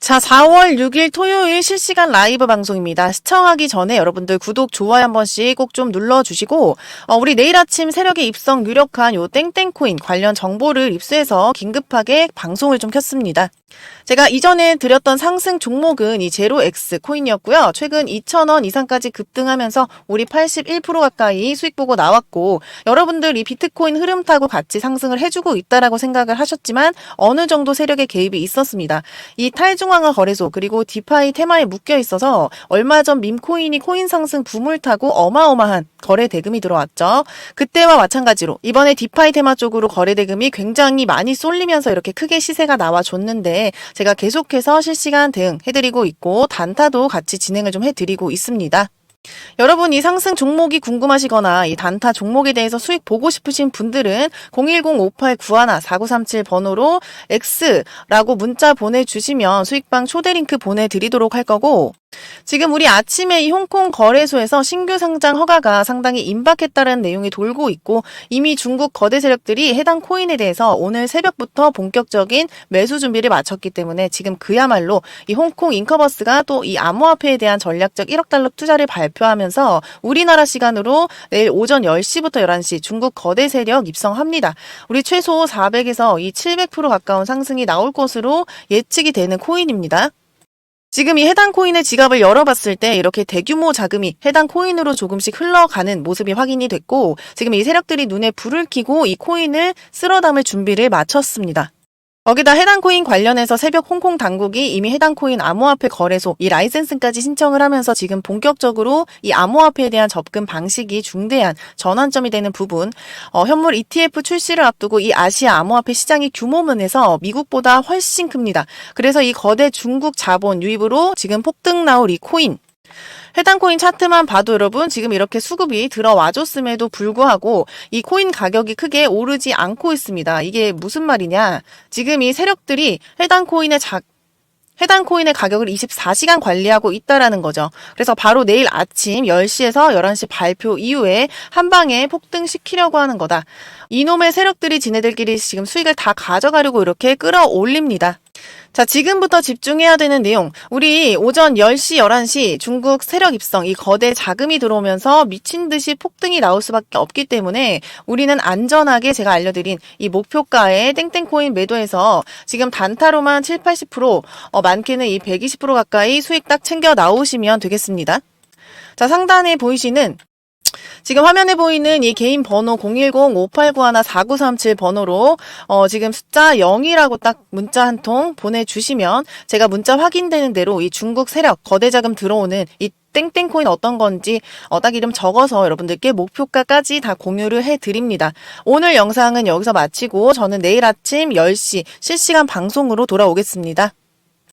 자, 4월 6일 토요일 실시간 라이브 방송입니다. 시청하기 전에 여러분들 구독, 좋아요 한 번씩 꼭 좀 눌러주시고, 어, 우리 내일 아침 세력에 입성 유력한 요 땡땡코인 관련 정보를 입수해서 긴급하게 방송을 좀 켰습니다. 제가 이전에 드렸던 상승 종목은 이 제로X 코인이었고요. 최근 2,000원 이상까지 급등하면서 우리 81% 가까이 수익 보고 나왔고, 여러분들 이 비트코인 흐름 타고 같이 상승을 해주고 있다라고 생각을 하셨지만, 어느 정도 세력의 개입이 있었습니다. 이 탈중앙화 거래소 그리고 디파이 테마에 묶여 있어서 얼마 전 밈코인이 코인 상승 붐을 타고 어마어마한 거래 대금이 들어왔죠. 그때와 마찬가지로 이번에 디파이 테마 쪽으로 거래 대금이 굉장히 많이 쏠리면서 이렇게 크게 시세가 나와줬는데 제가 계속해서 실시간 대응 해드리고 있고 단타도 같이 진행을 좀 해드리고 있습니다. 여러분 이 상승 종목이 궁금하시거나 이 단타 종목에 대해서 수익 보고 싶으신 분들은 010-5891-4937 번호로 X라고 문자 보내주시면 수익방 초대 링크 보내드리도록 할 거고 지금 우리 아침에 이 홍콩 거래소에서 신규 상장 허가가 상당히 임박했다는 내용이 돌고 있고 이미 중국 거대 세력들이 해당 코인에 대해서 오늘 새벽부터 본격적인 매수 준비를 마쳤기 때문에 지금 그야말로 이 홍콩 인커버스가 또 이 암호화폐에 대한 전략적 1억 달러 투자를 발표 하면서 우리나라 시간으로 내일 오전 10시부터 11시 중국 거대 세력 입성합니다. 우리 최소 400에서 이 700% 가까운 상승이 나올 것으로 예측이 되는 코인입니다. 지금 이 해당 코인의 지갑을 열어봤을 때 이렇게 대규모 자금이 해당 코인으로 조금씩 흘러가는 모습이 확인이 됐고 지금 이 세력들이 눈에 불을 켜고 이 코인을 쓸어 담을 준비를 마쳤습니다. 거기다 해당 코인 관련해서 새벽 홍콩 당국이 이미 해당 코인 암호화폐 거래소 이 라이센스까지 신청을 하면서 지금 본격적으로 이 암호화폐에 대한 접근 방식이 중대한 전환점이 되는 부분 어, 현물 ETF 출시를 앞두고 이 아시아 암호화폐 시장의 규모면에서 미국보다 훨씬 큽니다. 그래서 이 거대 중국 자본 유입으로 지금 폭등 나올 이 코인 해당 코인 차트만 봐도 여러분 지금 이렇게 수급이 들어와줬음에도 불구하고 이 코인 가격이 크게 오르지 않고 있습니다. 이게 무슨 말이냐? 지금 이 세력들이 해당 코인의 자, 해당 코인의 가격을 24시간 관리하고 있다라는 거죠. 그래서 바로 내일 아침 10시에서 11시 발표 이후에 한 방에 폭등시키려고 하는 거다. 이놈의 세력들이 지네들끼리 지금 수익을 다 가져가려고 이렇게 끌어올립니다. 자, 지금부터 집중해야 되는 내용. 우리 오전 10시, 11시 중국 세력 입성, 이 거대 자금이 들어오면서 미친 듯이 폭등이 나올 수밖에 없기 때문에 우리는 안전하게 제가 알려드린 이 목표가의 땡땡코인 매도해서 지금 단타로만 7, 80%, 어, 많게는 이 120% 가까이 수익 딱 챙겨 나오시면 되겠습니다. 자, 상단에 보이시는 지금 화면에 보이는 이 개인 번호 010-5891-4937 번호로 어 지금 숫자 0이라고 딱 문자 한 통 보내주시면 제가 문자 확인되는 대로 이 중국 세력 거대 자금 들어오는 이 땡땡코인 어떤 건지 어, 딱 이름 적어서 여러분들께 목표가까지 다 공유를 해드립니다. 오늘 영상은 여기서 마치고 저는 내일 아침 10시 실시간 방송으로 돌아오겠습니다.